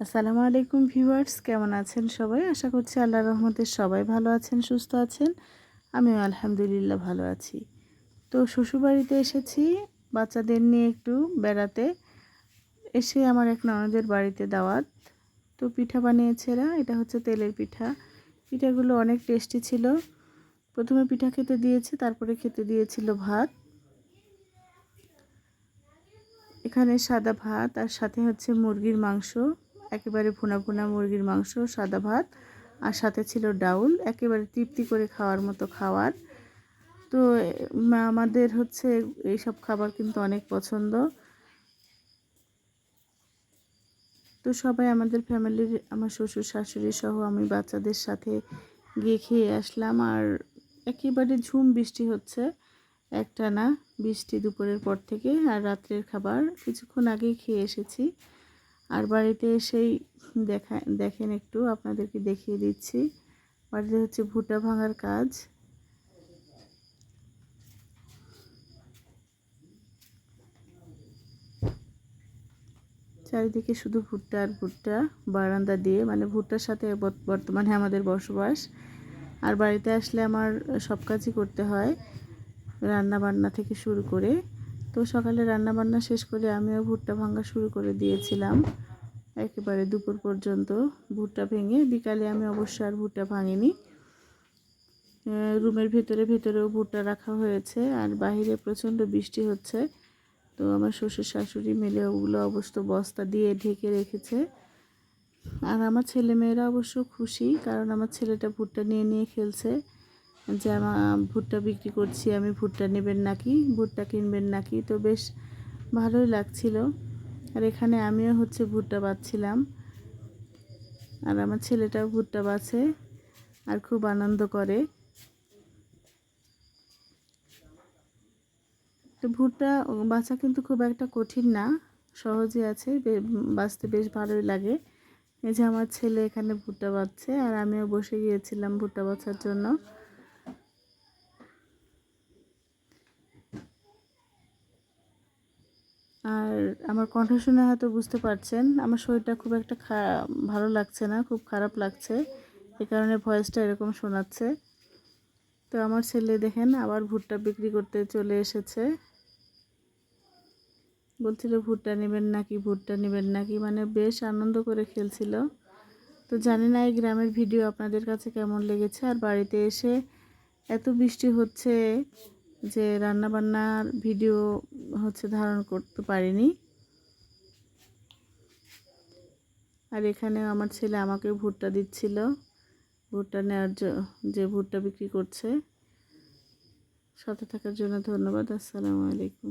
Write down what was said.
আসসালামু আলাইকুম ভিউয়ার্স, কেমন আছেন সবাই? আশা করছি আল্লাহ রহমতে সবাই ভালো আছেন, সুস্থ আছেন। আমিও আলহামদুলিল্লাহ ভালো আছি। তো শ্বশুরবাড়িতে এসেছি, বাচ্চাদের নিয়ে একটু বেড়াতে। এসে আমার এক ননদের বাড়িতে দাওয়াত। তো পিঠা বানিয়েছে এরা, এটা হচ্ছে তেলের পিঠা। পিঠাগুলো অনেক টেস্টি ছিল। প্রথমে পিঠা খেতে দিয়েছে, তারপরে খেতে দিয়েছিল ভাত। এখানে সাদা ভাত, আর সাথে হচ্ছে মুরগির মাংস। একেবারে ভুনা ভুনা মুরগির মাংস, সাদা ভাত আর সাথে ছিল ডাউল, একেবারে তৃপ্তি করে খাওয়ার মতো খাওয়ার। তো আমাদের হচ্ছে এইসব খাবার কিন্তু অনেক পছন্দ। তো সবাই আমাদের ফ্যামিলির, আমার শ্বশুর, শাশুড়ি সহ আমি বাচ্চাদের সাথে গিয়ে খেয়ে আসলাম। আর একেবারে ঝুম বৃষ্টি হচ্ছে একটা না বৃষ্টি দুপুরের পর থেকে আর রাত্রের খাবার। কিছুক্ষণ আগেই খেয়ে এসেছি। আর বাড়িতে এসেই দেখা, দেখেন একটু, আপনাদেরকে দেখিয়ে দিচ্ছি। বাড়িতে হচ্ছে ভুট্টা ভাঙার কাজ। চারিদিকে শুধু ভুট্টা আর ভুট্টা বারান্দা দিয়ে মানে ভুট্টার সাথে বর্তমানে আমাদের বসবাস। আর বাড়িতে আসলে আমার সব কাজই করতে হয় রান্না বান্না থেকে শুরু করে। তো সকালে রান্না বান্না শেষ করে আমিও ভুট্টা ভাঙা শুরু করে দিয়েছিলাম। একেবারে দুপুর পর্যন্ত ভুট্টা ভেঙে, বিকালে আমি অবশ্য আর ভুট্টা ভাঙিনি। রুমের ভেতরে ভেতরেও ভুট্টা রাখা হয়েছে আর বাহিরে প্রচণ্ড বৃষ্টি হচ্ছে। তো আমার শ্বশুর শাশুড়ি মিলে ওগুলো অবশ্য বস্তা দিয়ে ঢেকে রেখেছে। আর আমার ছেলে মেয়েরা অবশ্য খুশি কারণ আমার ছেলেটা ভুট্টা নিয়ে নিয়ে খেলছে। যে আমার ভুট্টা বিক্রি করছি, আমি ভুট্টা নেবেন নাকি? ভুট্টা কিনবেন নাকি? তো বেশ ভালোই লাগছিল। আর এখানে আমিও হচ্ছে ভুট্টা বাচ্ছিলাম আর আমার ছেলেটাও ভুট্টা বাছে আর খুব আনন্দ করে। তো ভুট্টা বাছা কিন্তু খুব একটা কঠিন না, সহজে আছে বাঁচতে বেশ ভালোই লাগে। এই যে আমার ছেলে এখানে ভুট্টা বাচ্ছে আর আমিও বসে গিয়েছিলাম ভুট্টা বাছার জন্য। আর আমার কণ্ঠ শুনে হয়তো বুঝতে পারছেন, আমার শরীরটা খুব একটা ভালো লাগছে না, খুব খারাপ লাগছে। এ কারণে ভয়েসটা এরকম শোনাচ্ছে। তো আমার ছেলে দেখেন আবার ভুট্টা বিক্রি করতে চলে এসেছে। বলছিল, ভুট্টা নেবেন নাকি, ভুট্টা নেবেন নাকি? মানে বেশ আনন্দ করে খেলছিল। তো জানি না এই গ্রামের ভিডিও আপনাদের কাছে কেমন লেগেছে। আর বাড়িতে এসে এত বৃষ্টি হচ্ছে যে রান্নাবান্নার ভিডিও হচ্ছে ধারণ করতে পারিনি। আর এখানে আমার ছেলে আমাকে ভুট্টা দিচ্ছিল। ভুট্টা নেওয়ার যে ভুট্টা বিক্রি করছে। সাথে থাকার জন্য ধন্যবাদ। আসসালামু আলাইকুম।